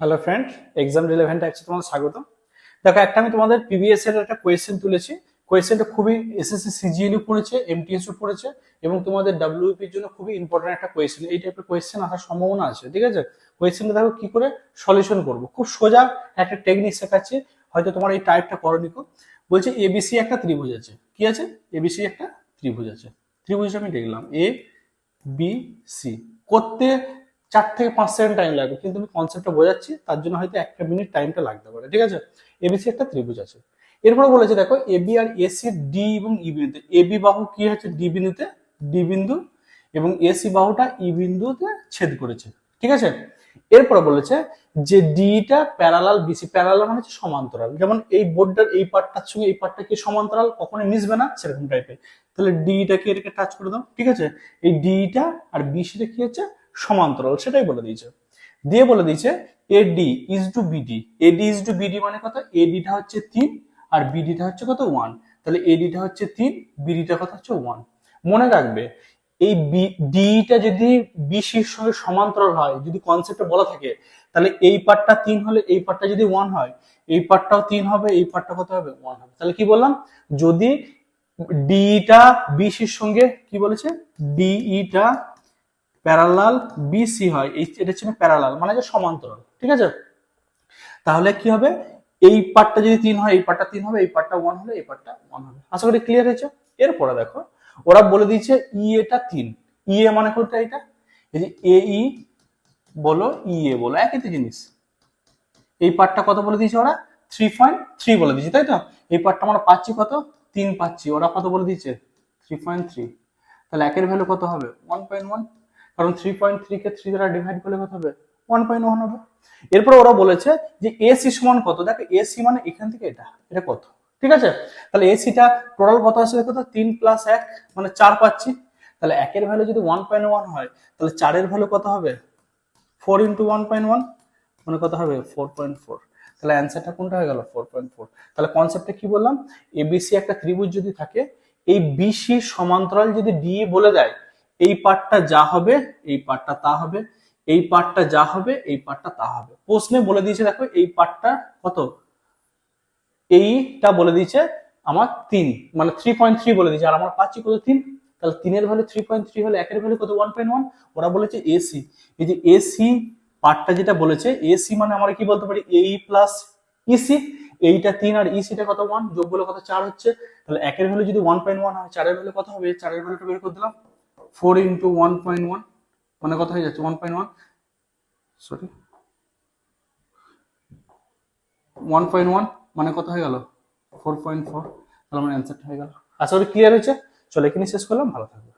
Hello friend exam relevant আছে তোমাদের স্বাগত দেখো, একটা আমি তোমাদের পিবিএস এর একটা কোয়েশ্চেন তুলেছি। কোয়েশ্চেনটা খুবই এসএসসি সিজিএলও পড়েছে এমটিএসও পড়েছে এবং তোমাদের ডাব্লিউপির জন্য খুবই ইম্পর্টেন্ট একটা কোয়েশ্চেন এই টাইপের কোয়েশ্চেন আসার সম্ভাবনা আছে, ঠিক আছে? কোয়েশ্চেনটা দেখো কি করে সলিউশন করব। খুব সোজা একটা টেকনিক শেখাচ্ছি, হয়তো তোমার এই টাইপটা করনিকো বলছে এবিসি একটা ত্রিভুজ আছে। কি আছে? এবিসি একটা ত্রিভুজ আছে। ত্রিভুজটা আমি দেখলাম। এ বি সি করতে চার থেকে পাঁচ সেকেন্ড টাইম লাগবে। কিন্তু আমি কনসেপ্টটা বোঝাচ্ছি, তার জন্য হয়তো একটা মিনিট টাইমটা লাগতে পারে, ঠিক আছে? এবিসি একটা ত্রিভুজ আছে। এরপরে বলেছে, দেখো এবি আর এসি ডি এবং ই বিন্দুতে এবি বাহু কি হচ্ছে? ডি বিন্দুতে ডি বিন্দু এবং এসি বাহুটা ই বিন্দুতে ছেদ করেছে, ঠিক আছে? এরপরে বলেছে যে ডিটা প্যারালাল বিসি প্যারালাল মানে হচ্ছে সমান্তরাল। যেমন এই বোর্ডটার এই পার্টটার সঙ্গে এই পার্টটা কি সমান্তরাল? কখনোই মিশবে না, সেরকম টাইপের তাহলে ডিটাকে এটাকে টাচ করে দাও, ঠিক আছে? এই ডিটা আর বিসিটা কি হচ্ছে? সমান্তরাল, সেটাই বলে দিয়েছে। দিয়ে বলে দিয়েছে AD is two BD AD is two BD মানে কত? এডিটা হচ্ছে তিন আর বিডিটা হচ্ছে কত? ওয়ান তাহলে এডিটা হচ্ছে তিন বিডিটা কত? হচ্ছে ওয়ান মনে রাখবে, এই ডিটা যদি বিসির সঙ্গে সমান্তরাল হয়, যদি কনসেপ্টে বলা থাকে, তাহলে এই পার্টটা তিন হলে এই পার্টটা যদি ওয়ান হয়, এই পার্টটাও তিন হবে, এই পার্টটা কত হবে? ওয়ান হবে। তাহলে কি বললাম? যদি ডিটা বিসির সঙ্গে কি বলেছে? ডিইটা প্যারালাল বিসি হয়। এই এটা হচ্ছে প্যারালাল মানে যে সমান্তরাল, ঠিক আছে? তাহলে কি হবে? এই পার্টটা যদি তিন হয়, এই পার্টটা তিন হবে, এই পার্টটা ওয়ান হলে এই পার্টটা ওয়ান হবে। আশা করি ক্লিয়ার হয়েছে? এরপরে দেখো, ওরা বলে দিয়েছে ই এটা তিন। ই এ মানে কোনটা এটা? এই যে এ ই বলো ই এ বলো, একই তো জিনিস। এই পার্টটা কত বলে দিয়েছে ওরা? থ্রি পয়েন্ট থ্রি বলে দিয়েছে, তাই তো? এই পার্টটা আমরা পাচ্ছি কত? তিন পাচ্ছি। ওরা কত বলে দিয়েছে? থ্রি পয়েন্ট থ্রি তাহলে একের ভ্যালু কত হবে? ওয়ান পয়েন্ট ওয়ান কারণ থ্রি পয়েন্ট থ্রি কে থ্রি দ্বারা ডিভাইড করলে কত হবে? ওয়ান পয়েন্ট ওয়ান হবে। এরপর ওরা বলেছে যে এসি সমান কত? দেখো এসি মানে এখান থেকে এটা এটা কত? ঠিক আছে? তাহলে এসিটা টোটাল কত আসবে কত তিন প্লাস এক মানে চার পাচ্ছি। তাহলে একের ভ্যালু যদি ওয়ান পয়েন্ট ওয়ান হয়, তাহলে চারের ভ্যালু কত হবে? Four into one point one মানে কত হবে? ফোর পয়েন্ট ফোর তাহলে অ্যান্সারটা কোনটা হয়ে গেল? ফোর পয়েন্ট ফোর তাহলে কনসেপ্টটা কি বললাম? এবিসি একটা ত্রিভুজ যদি থাকে, এই বিসি সমান্তরাল যদি ডি বলে দেয় এই পার্টটা যা হবে, এই পার্টটা তা হবে, এই পার্টটা যা হবে, এই পার্টটা তা হবে। প্রশ্নে বলে দিয়েছে দেখো, এই পার্টটা কত? এইটা বলে দিয়েছে আমার তিন মানে থ্রি পয়েন্ট থ্রি বলে দিয়েছে। আর আমার পাচ্ছি কত? তিন। তাহলে তিনের ভ্যালু থ্রি পয়েন্ট থ্রি হলে একের ভ্যালু কত? ওয়ান পয়েন্ট ওয়ান ওরা বলেছে এসি এই যে এসি পার্টটা যেটা বলেছে এসি মানে আমরা কি বলতে পারি? এই প্লাস ইসি এইটা তিন আর ইসিটা কত? ওয়ান যোগ বলে কত চার হচ্ছে। তাহলে একের ভ্যালু যদি ওয়ান পয়েন্ট ওয়ান হয়, চারের ভ্যালু কত হবে? চারের ভ্যালুটা বের করে দিলাম। Four into one point one মানে কথা হয়ে যাচ্ছে? One point one? Sorry one point one মানে কথা হয়ে গেল? ফোর পয়েন্ট ফোর, তাহলে আমার অ্যান্সারটা হয়ে গেল। আশা করি ক্লিয়ার হয়েছে। চলে কিনে শেষ করলাম। ভালো থাকবে